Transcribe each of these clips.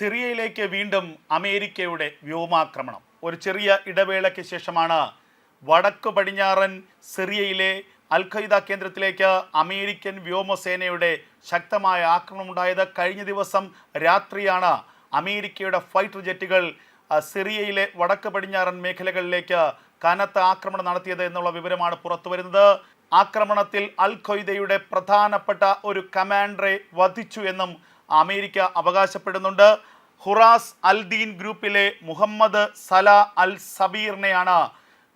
സിറിയയിലേക്ക് വീണ്ടും അമേരിക്കയുടെ വ്യോമാക്രമണം. ഒരു ചെറിയ ഇടവേളയ്ക്ക് ശേഷമാണ് വടക്ക് പടിഞ്ഞാറൻ സിറിയയിലെ അൽ ഖൈദ കേന്ദ്രത്തിലേക്ക് അമേരിക്കൻ വ്യോമസേനയുടെ ശക്തമായ ആക്രമണം ഉണ്ടായത്. കഴിഞ്ഞ ദിവസം രാത്രിയാണ് അമേരിക്കയുടെ ഫൈറ്റർ ജെറ്റുകൾ സിറിയയിലെ വടക്ക് പടിഞ്ഞാറൻ മേഖലകളിലേക്ക് കനത്ത ആക്രമണം നടത്തിയത് എന്നുള്ള വിവരമാണ് പുറത്തുവരുന്നത്. ആക്രമണത്തിൽ അൽ ഖൈദയുടെ പ്രധാനപ്പെട്ട ഒരു കമാൻഡറെ വധിച്ചു എന്നും അമേരിക്ക അവകാശപ്പെടുന്നുണ്ട്. ഹുറാസ് അൽ ദീൻ ഗ്രൂപ്പിലെ മുഹമ്മദ് സല അൽ സബീറിനെയാണ്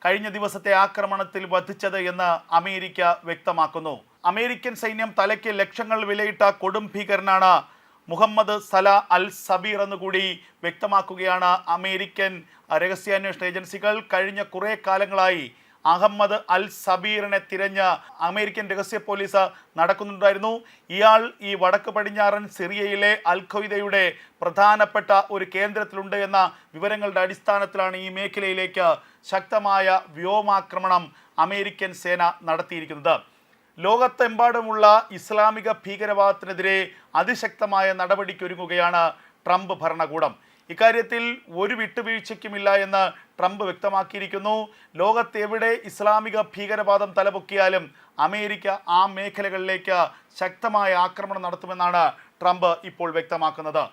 കഴിഞ്ഞ ദിവസത്തെ ആക്രമണത്തിൽ വധിച്ചത് എന്ന് അമേരിക്ക വ്യക്തമാക്കുന്നു. അമേരിക്കൻ സൈന്യം തലയ്ക്ക് ലക്ഷങ്ങൾ വിലയിട്ട കൊടും ഭീകരനാണ് മുഹമ്മദ് സല അൽ സബീർ എന്നുകൂടി വ്യക്തമാക്കുകയാണ് അമേരിക്കൻ രഹസ്യാന്വേഷണ ഏജൻസികൾ. കഴിഞ്ഞ കുറേ കാലങ്ങളായി അഹമ്മദ് അൽ സബീറിനെ തിരഞ്ഞ് അമേരിക്കൻ രഹസ്യ പോലീസ് നടക്കുന്നുണ്ടായിരുന്നു. ഇയാൾ ഈ വടക്ക് പടിഞ്ഞാറൻ സിറിയയിലെ അൽ ഖ്വയ്ദയുടെ പ്രധാനപ്പെട്ട ഒരു കേന്ദ്രത്തിലുണ്ട് എന്ന വിവരങ്ങളുടെ അടിസ്ഥാനത്തിലാണ് ഈ മേഖലയിലേക്ക് ശക്തമായ വ്യോമാക്രമണം അമേരിക്കൻ സേന നടത്തിയിരിക്കുന്നത്. ലോകത്തെമ്പാടുമുള്ള ഇസ്ലാമിക ഭീകരവാദത്തിനെതിരെ അതിശക്തമായ നടപടിക്കൊരുങ്ങുകയാണ് ട്രംപ് ഭരണകൂടം. ഇക്കാര്യത്തിൽ ഒരു വിട്ടുവീഴ്ചയ്ക്കുമില്ല എന്ന് ട്രംപ് വ്യക്തമാക്കിയിരിക്കുന്നു. ലോകത്തെവിടെ ഇസ്ലാമിക ഭീകരവാദം തലപൊക്കിയാലും അമേരിക്ക ആ മേഖലകളിലേക്ക് ശക്തമായ ആക്രമണം നടത്തുമെന്നാണ് ട്രംപ് ഇപ്പോൾ വ്യക്തമാക്കുന്നത്.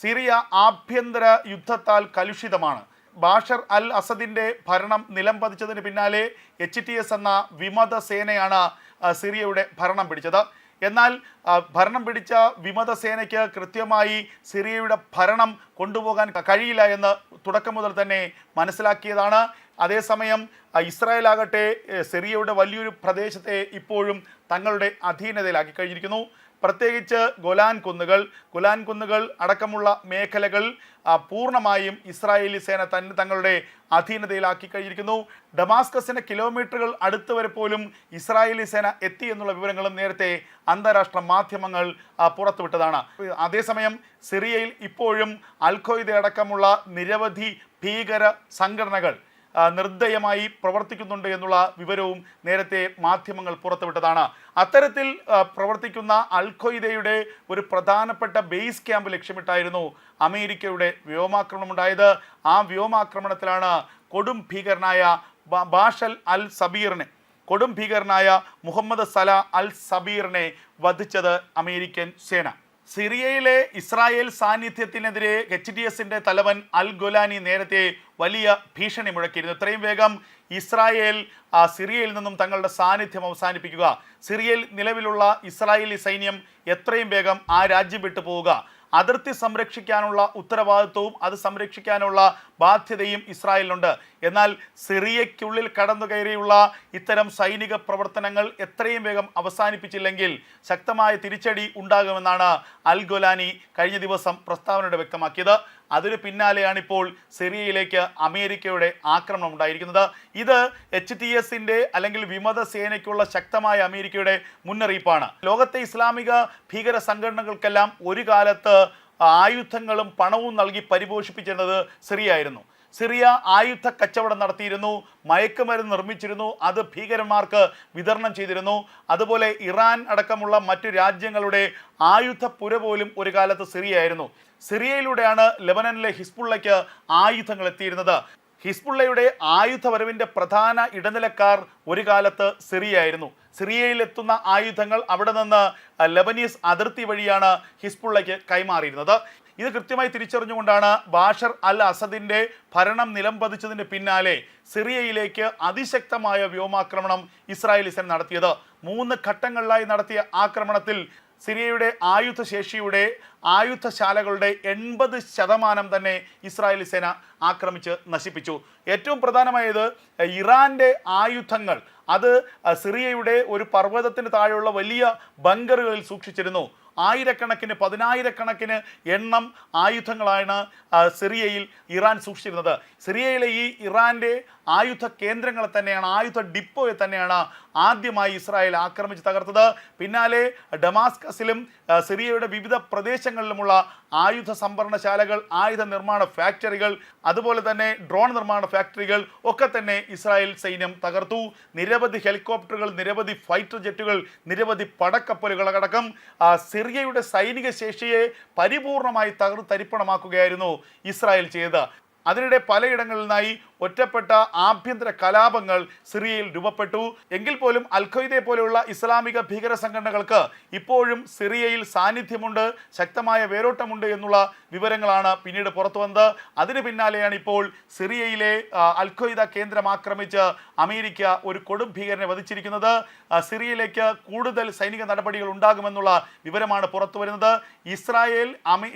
സിറിയ ആഭ്യന്തര യുദ്ധത്താൽ കലുഷിതമാണ്. ബാഷർ അൽ അസദിന്റെ ഭരണം നിലം പതിച്ചതിന് പിന്നാലെ എച്ച് ടി എസ് എന്ന വിമത സേനയാണ് സിറിയയുടെ ഭരണം പിടിച്ചത്. എന്നാൽ ഭരണം പിടിച്ച വിമത സേനയ്ക്ക് കൃത്യമായി സിറിയയുടെ ഭരണം കൊണ്ടുപോകാൻ കഴിയില്ല എന്ന് തുടക്കം മുതൽ തന്നെ മനസ്സിലാക്കിയതാണ്. അതേസമയം ഇസ്രായേൽ ആകട്ടെ സിറിയയുടെ വലിയൊരു പ്രദേശത്തെ ഇപ്പോഴും തങ്ങളുടെ അധീനതയിലാക്കി കഴിഞ്ഞിരിക്കുന്നു. പ്രത്യേകിച്ച് ഗൊലാൻ കുന്നുകൾ. ഗൊലാൻ കുന്നുകൾ അടക്കമുള്ള മേഖലകൾ പൂർണമായും ഇസ്രായേലി സേന തന്നെ തങ്ങളുടെ അധീനതയിലാക്കി കഴിഞ്ഞിരിക്കുന്നു. ഡമാസ്കസിന് കിലോമീറ്ററുകൾ അടുത്ത് വരെ പോലും ഇസ്രായേലി സേന എത്തി എന്നുള്ള വിവരങ്ങളും നേരത്തെ അന്താരാഷ്ട്ര മാധ്യമങ്ങൾ പുറത്തുവിട്ടതാണ്. അതേസമയം സിറിയയിൽ ഇപ്പോഴും അൽഖോയ്ദ അടക്കമുള്ള നിരവധി ഭീകര സംഘടനകൾ നിർദ്ദയമായി പ്രവർത്തിക്കുന്നുണ്ട് എന്നുള്ള വിവരവും നേരത്തെ മാധ്യമങ്ങൾ പുറത്തുവിട്ടതാണ്. അത്തരത്തിൽ പ്രവർത്തിക്കുന്ന അൽഖൊയ്ദയുടെ ഒരു പ്രധാനപ്പെട്ട ബേസ് ക്യാമ്പ് ലക്ഷ്യമിട്ടായിരുന്നു അമേരിക്കയുടെ വ്യോമാക്രമണം ഉണ്ടായത്. ആ വ്യോമാക്രമണത്തിലാണ് കൊടും ഭീകരനായ ബാഷൽ അൽ സബീറിനെ കൊടും ഭീകരനായ മുഹമ്മദ് സല അൽ സബീറിനെ വധിച്ചത് അമേരിക്കൻ സേന. സിറിയയിലെ ഇസ്രായേൽ സാന്നിധ്യത്തിനെതിരെ എച്ച് ഡി എസിന്റെ തലവൻ അൽ ഗൊലാനി നേരത്തെ വലിയ ഭീഷണി മുഴക്കിയിരുന്നു. ഇത്രയും വേഗം ഇസ്രായേൽ സിറിയയിൽ നിന്നും തങ്ങളുടെ സാന്നിധ്യം അവസാനിപ്പിക്കുക. സിറിയയിൽ നിലവിലുള്ള ഇസ്രായേലി സൈന്യം എത്രയും വേഗം ആ രാജ്യം വിട്ടു പോവുക അതിർത്തി സംരക്ഷിക്കാനുള്ള ഉത്തരവാദിത്വവും അത് സംരക്ഷിക്കാനുള്ള ബാധ്യതയും ഇസ്രായേലിനുണ്ട്. എന്നാൽ സിറിയയ്ക്കുള്ളിൽ കടന്നു കയറിയുള്ള ഇത്തരം സൈനിക പ്രവർത്തനങ്ങൾ എത്രയും വേഗം അവസാനിപ്പിച്ചില്ലെങ്കിൽ ശക്തമായ തിരിച്ചടി ഉണ്ടാകുമെന്നാണ് അൽ ഗൊലാനി കഴിഞ്ഞ ദിവസം പ്രസ്താവനയുടെ വ്യക്തമാക്കിയത്. അതിനു പിന്നാലെയാണ് ഇപ്പോൾ സിറിയയിലേക്ക് അമേരിക്കയുടെ ആക്രമണം ഉണ്ടായിരിക്കുന്നത്. ഇത് എച്ച് ടി എസിന്റെ അല്ലെങ്കിൽ വിമത സേനയ്ക്കുള്ള ശക്തമായ അമേരിക്കയുടെ മുന്നറിയിപ്പാണ്. ലോകത്തെ ഇസ്ലാമിക ഭീകര സംഘടനകൾക്കെല്ലാം ഒരു കാലത്ത് ആയുധങ്ങളും പണവും നൽകി പരിപോഷിപ്പിച്ചിരുന്നത് സിറിയായിരുന്നു സിറിയ ആയുധ കച്ചവടം നടത്തിയിരുന്നു മയക്കുമരുന്ന് നിർമ്മിച്ചിരുന്നു അത് ഭീകരന്മാർക്ക് വിതരണം ചെയ്തിരുന്നു. അതുപോലെ ഇറാൻ അടക്കമുള്ള മറ്റു രാജ്യങ്ങളുടെ ആയുധ പുര പോലും ഒരു കാലത്ത് സിറിയയായിരുന്നു. സിറിയയിലൂടെയാണ് ലെബനനിലെ ഹിസ്ബുള്ളയ്ക്ക് ആയുധങ്ങൾ എത്തിയിരുന്നത്. ഹിസ്ബുള്ളയുടെ ആയുധ വരവിന്റെ പ്രധാന ഇടനിലക്കാർ ഒരു കാലത്ത് സിറിയയായിരുന്നു. സിറിയയിലെത്തുന്ന ആയുധങ്ങൾ അവിടെ നിന്ന് ലെബനീസ് അതിർത്തി വഴിയാണ് ഹിസ്ബുള്ളയ്ക്ക് കൈമാറിയിരുന്നത്. ഇത് കൃത്യമായി തിരിച്ചറിഞ്ഞുകൊണ്ടാണ് ബാഷർ അൽ അസദിന്റെ ഭരണം നിലംപതിച്ചതിന് പിന്നാലെ സിറിയയിലേക്ക് അതിശക്തമായ വ്യോമാക്രമണം ഇസ്രായേലിസൻ നടത്തിയത്. മൂന്ന് ഘട്ടങ്ങളിലായി നടത്തിയ ആക്രമണത്തിൽ സിറിയയുടെ ആയുധശേഷിയുടെ ആയുധശാലകളുടെ എൺപത് ശതമാനം തന്നെ ഇസ്രായേലി സേന ആക്രമിച്ച് നശിപ്പിച്ചു. ഏറ്റവും പ്രധാനമായത് ഇറാന്റെ ആയുധങ്ങൾ. അത് സിറിയയുടെ ഒരു പർവതത്തിന് താഴെയുള്ള വലിയ ബങ്കറുകളിൽ സൂക്ഷിച്ചിരുന്നു. ആയിരക്കണക്കിന് പതിനായിരക്കണക്കിന് എണ്ണം ആയുധങ്ങളാണ് സിറിയയിൽ ഇറാൻ സൂക്ഷിച്ചിരുന്നത്. സിറിയയിലെ ഈ ഇറാന്റെ ആയുധ കേന്ദ്രങ്ങളെ തന്നെയാണ് ആയുധ ഡിപ്പോയെ തന്നെയാണ് ആദ്യമായി ഇസ്രായേൽ ആക്രമിച്ച് തകർത്തത്. പിന്നാലെ ഡമാസ്കസിലും സിറിയയുടെ വിവിധ പ്രദേശങ്ങളിലുമുള്ള ആയുധ സംഭരണശാലകൾ ആയുധ നിർമ്മാണ ഫാക്ടറികൾ അതുപോലെ തന്നെ ഡ്രോൺ നിർമ്മാണ ഫാക്ടറികൾ ഒക്കെ തന്നെ ഇസ്രായേൽ സൈന്യം തകർത്തു. നിരവധി ഹെലികോപ്റ്ററുകൾ നിരവധി ഫൈറ്റർ ജെറ്റുകൾ നിരവധി പടക്കപ്പലുകൾ അടക്കം സിറിയയുടെ സൈനിക ശേഷിയെ പരിപൂർണമായി തകർ തരിപ്പണമാക്കുകയായിരുന്നു ഇസ്രായേൽ ചെയ്തത്. അതിനിടെ പലയിടങ്ങളിൽ നിന്നായി ഒറ്റപ്പെട്ട ആഭ്യന്തര കലാപങ്ങൾ സിറിയയിൽ രൂപപ്പെട്ടു. എങ്കിൽ പോലും അൽഖയ്ദയെ പോലെയുള്ള ഇസ്ലാമിക ഭീകര സംഘടനകൾക്ക് ഇപ്പോഴും സിറിയയിൽ സാന്നിധ്യമുണ്ട് ശക്തമായ വേരോട്ടമുണ്ട് എന്നുള്ള വിവരങ്ങളാണ് പിന്നീട് പുറത്തു വന്നത്. അതിന് പിന്നാലെയാണ് ഇപ്പോൾ സിറിയയിലെ അൽഖയ്ദ കേന്ദ്രം ആക്രമിച്ച് അമേരിക്ക ഒരു കൊടും ഭീകരനെ വധിച്ചിരിക്കുന്നത്. സിറിയയിലേക്ക് കൂടുതൽ സൈനിക നടപടികൾ ഉണ്ടാകുമെന്നുള്ള വിവരമാണ് പുറത്തു വരുന്നത്. ഇസ്രായേൽ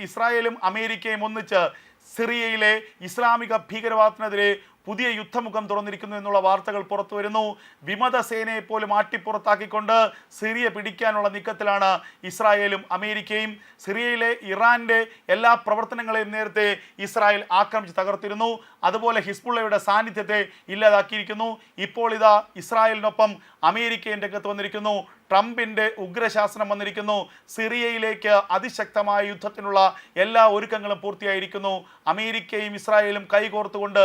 ഇസ്രായേലും അമേരിക്കയും ഒന്നിച്ച് സിറിയയിലെ ഇസ്ലാമിക ഭീകരവാദത്തിനെതിരെ പുതിയ യുദ്ധമുഖം തുറന്നിരിക്കുന്നു എന്നുള്ള വാർത്തകൾ പുറത്തു വരുന്നു. വിമത സേനയെ പോലും ആട്ടിപ്പുറത്താക്കിക്കൊണ്ട് സിറിയ പിടിക്കാനുള്ള നീക്കത്തിലാണ് ഇസ്രായേലും അമേരിക്കയും. സിറിയയിലെ ഇറാന്റെ എല്ലാ പ്രവർത്തനങ്ങളെയും നേരത്തെ ഇസ്രായേൽ ആക്രമിച്ച് തകർത്തിരുന്നു. അതുപോലെ ഹിസ്ബുള്ളയുടെ സാന്നിധ്യത്തെ ഇല്ലാതാക്കിയിരിക്കുന്നു. ഇപ്പോൾ ഇതാ ഇസ്രായേലിനൊപ്പം അമേരിക്കയും രംഗത്ത് വന്നിരിക്കുന്നു. ട്രംപിന്റെ ഉഗ്രശാസനം വന്നിരിക്കുന്നു. സിറിയയിലേക്ക് അതിശക്തമായ യുദ്ധത്തിനുള്ള എല്ലാ ഒരുക്കങ്ങളും പൂർത്തിയായിരിക്കുന്നു. അമേരിക്കയും ഇസ്രായേലും കൈകോർത്തുകൊണ്ട്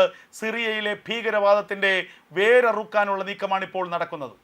സിറിയയിലെ ഭീകരവാദത്തിന്റെ വേരറുക്കാനുള്ള നീക്കമാണ് ഇപ്പോൾ നടക്കുന്നത്.